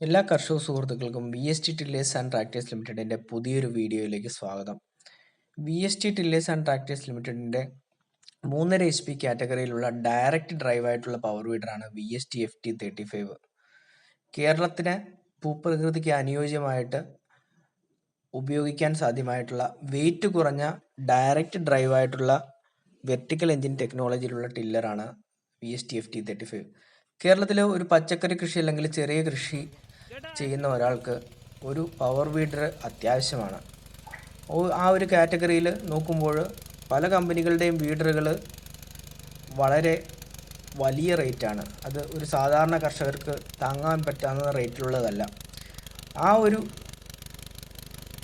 എല്ലാ കർഷക സുഹൃത്തുക്കൾക്കും V S T tillers and tractors ലിമിറ്റഡിന്റെ പുതിയൊരു വീഡിയോയിലേക്ക് സ്വാഗതം. V S T tillers and tractors ലിമിറ്റഡിന്റെ മൂന്നര എച്ച് പി കാറ്റഗറിയിലുള്ള ഡയറക്റ്റ് ഡ്രൈവ് ആയിട്ടുള്ള power വീഡറാണ് V S T F T thirty five കേരളത്തിന് ഭൂപ്രകൃതിക്ക് അനുയോജ്യമായിട്ട് ഉപയോഗിക്കാൻ സാധ്യമായിട്ടുള്ള വെയിറ്റ് കുറഞ്ഞ ഡയറക്റ്റ് ഡ്രൈവ് ആയിട്ടുള്ള വെർട്ടിക്കൽ എഞ്ചിൻ ടെക്നോളജിയിലുള്ള ടില്ലറാണ് V S T F T thirty five കേരളത്തിലെ ഒരു പച്ചക്കറി കൃഷി അല്ലെങ്കിൽ ചെറിയ കൃഷി ചെയ്യുന്ന ഒരാൾക്ക് ഒരു പവർ വീഡർ അത്യാവശ്യമാണ്. ആ ഒരു കാറ്റഗറിയിൽ നോക്കുമ്പോൾ പല കമ്പനികളുടെയും വീഡറുകൾ വളരെ വലിയ റേറ്റാണ് അത് ഒരു സാധാരണ കർഷകർക്ക് താങ്ങാൻ പറ്റാവുന്ന റേറ്റിലുള്ളതല്ല ആ ഒരു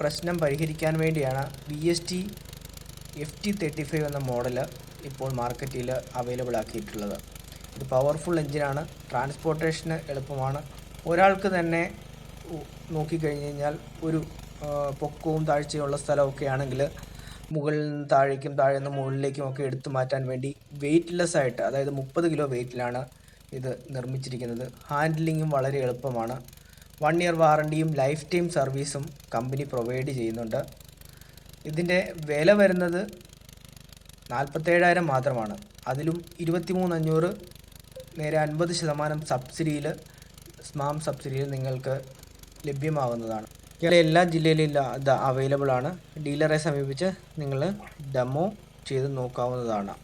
പ്രശ്നം പരിഹരിക്കാൻ വേണ്ടിയാണ് V S T F T thirty five എന്ന മോഡൽ ഇപ്പോൾ മാർക്കറ്റിൽ അവൈലബിൾ ആക്കിയിട്ടുള്ളത്. ഇത് പവർഫുൾ എഞ്ചിനാണ് ട്രാൻസ്പോർട്ടേഷന് എളുപ്പമാണ്. ഒരാൾക്ക് തന്നെ നോക്കിക്കഴിഞ്ഞ് കഴിഞ്ഞാൽ ഒരു പൊക്കവും താഴ്ചയുള്ള സ്ഥലമൊക്കെ ആണെങ്കിൽ മുകളിൽ നിന്ന് താഴേക്കും താഴെ നിന്ന് മുകളിലേക്കും ഒക്കെ എടുത്തു മാറ്റാൻ വേണ്ടി വെയ്റ്റ്ലെസ് ആയിട്ട് അതായത് മുപ്പത് കിലോ വെയ്റ്റിലാണ് ഇത് നിർമ്മിച്ചിരിക്കുന്നത്. ഹാൻഡിലിങ്ങും വളരെ എളുപ്പമാണ്. വൺ ഇയർ വാറണ്ടിയും ലൈഫ് ടൈം സർവീസും കമ്പനി പ്രൊവൈഡ് ചെയ്യുന്നുണ്ട്. ഇതിന്റെ വില വരുന്നത് നാൽപ്പത്തേഴായിരം മാത്രമാണ്. അതിലും ഇരുപത്തിമൂന്ന് അഞ്ഞൂറ് നേരെ അൻപത് ശതമാനം സബ്സിഡിയിൽ സ്മാം സബ്സിഡിയിൽ നിങ്ങൾക്ക് ലഭ്യമാകുന്നതാണ് കേരള എല്ലാ ജില്ലയിലും ഇത് അവൈലബിൾ ആണ്. ഡീലറെ സമീപിച്ച് നിങ്ങൾ ഡെമോ ചെയ്ത് നോക്കാവുന്നതാണ്.